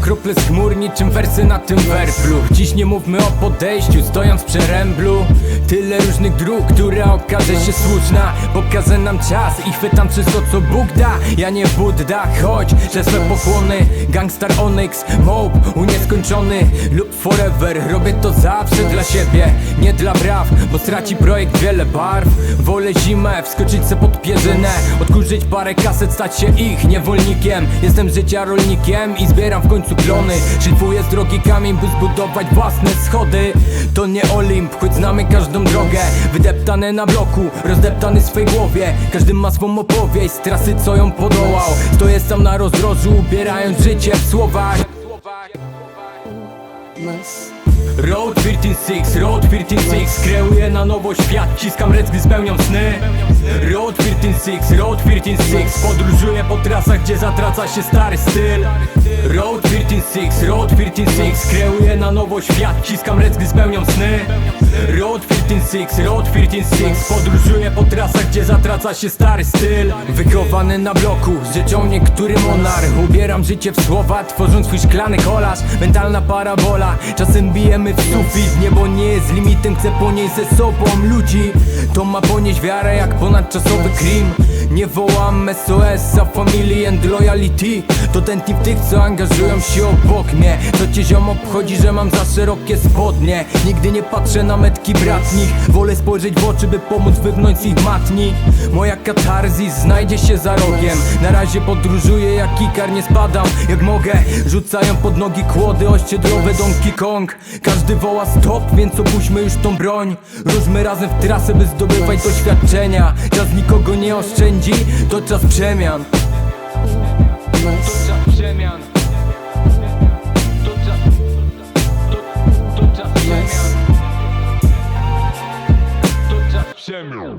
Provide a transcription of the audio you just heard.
krople z chmur niczym wersy na tym werflu Dziś nie mówmy o podejściu, stojąc przy remblu. Tyle różnych dróg, która okaże się słuszna. Pokaże nam czas i chwytam wszystko co Bóg da. Ja nie Budda, choć że swe pokłony Gangstar Onyx, Mope, unieskończony. Lub forever Robię to zawsze dla siebie, nie dla braw Bo straci projekt wiele barw. Wolę zimę, wskoczyć se pod pierzynę Odkurzyć parę kaset, stać się ich niewolnikiem. Jestem życia rolnikiem i zbieram w końcu klony. Szlifuję z drogi kamień, by zbudować własne schody. To nie Olimp, choć znamy każdą drogę. Wydeptane na bloku, rozdeptany w swej głowie. Każdy ma swą opowieść z trasy co ją podołał. Stoję sam na rozdrożu, ubierając życie w słowach Road 156, Road 156 Kreuję na nowo świat, ciskam rec, gdy spełniam sny. Road 156, Road 156 Podróżuję po trasach, gdzie zatraca się stary styl. Road 156, Road 156 Kreuję na nowo świat, ciskam rec, gdy spełniam sny. Road 156, Road 156 Podróżuję po trasach, gdzie zatraca się stary styl. Wychowany na bloku, życzą niektóry monarch Ubieram życie w słowa, tworząc swój szklany kolaż Mentalna parabola, czasem w sufit. Niebo nie jest limitem, chcę ponieść ze sobą ludzi. To ma ponieść wiarę jak ponadczasowy krim. Nie wołam SOS za family and loyalty. To ten tip tych, co angażują się obok mnie. To cię ziom obchodzi, że mam za szerokie spodnie. Nigdy nie patrzę na metki bratnich. Wolę spojrzeć w oczy, by pomóc wywnąć ich matni. Moja katarzis znajdzie się za rogiem. Na razie podróżuję jak ikar, nie spadam. Jak mogę Rzucają pod nogi kłody, ościedrowe Donkey Kong Każdy woła stop, więc opuśćmy już tą broń. Ruszmy razem w trasę, by zdobywać doświadczenia. Czas nikogo nie oszczędzi, to czas przemian. To czas przemian. To czas To, to czas przemian. To czas przemian